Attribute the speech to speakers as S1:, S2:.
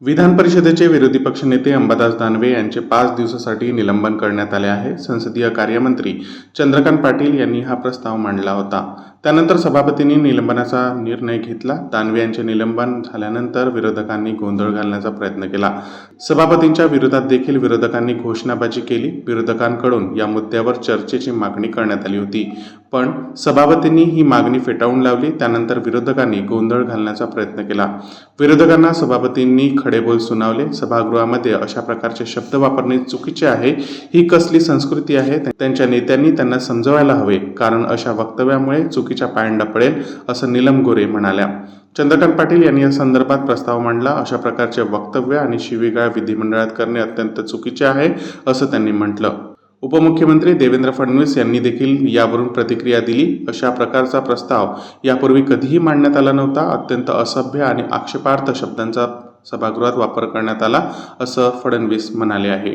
S1: विधान परिषदेचे विरोधी पक्षनेते अंबादास दानवे यांचे पाच दिवसासाठी निलंबन करण्यात आले आहे. संसदीय कार्यमंत्री चंद्रकांत पाटील यांनी हा प्रस्ताव मांडला होता. त्यानंतर सभापतींनी निलंबनाचा निर्णय घेतला. दानवे यांचे निलंबन झाल्यानंतर विरोधकांनी गोंधळ घालण्याचा प्रयत्न केला. सभापतींच्या विरोधात देखील विरोधकांनी घोषणाबाजी केली. विरोधकांकडून या मुद्द्यावर चर्चेची मागणी करण्यात आली होती. पण सभापतींनी ही मागणी फेटाळून लावली त्यानंतर विरोधकांनी गोंधळ घालण्याचा प्रयत्न केला. विरोधकांना सभापतींनी खडेबोल सुनावले. सभागृहामध्ये अशा प्रकारचे शब्द वापरणे चुकीचे आहे. ही कसली संस्कृती आहे? त्यांच्या नेत्यांनी त्यांना समजवायला हवे कारण अशा वक्तव्यामुळे चुकीच्या पायंडा पडेल असं नीलम गोरे म्हणाल्या. चंद्रकांत पाटील यांनी या संदर्भात प्रस्ताव मांडला अशा प्रकारचे वक्तव्य आणि शिवीगाळ विधिमंडळात करणे अत्यंत चुकीचे आहे असं त्यांनी म्हटलं. उपमुख्यमंत्री देवेंद्र फडणवीस यांनी देखील यावरून प्रतिक्रिया दिली. अशा प्रकारचा प्रस्ताव यापूर्वी कधीही मांडण्यात आला नव्हता. अत्यंत असभ्य आणि आक्षेपार्थ शब्दांचा सभागृहात वापर करण्यात आला असं फडणवीस म्हणाले आहे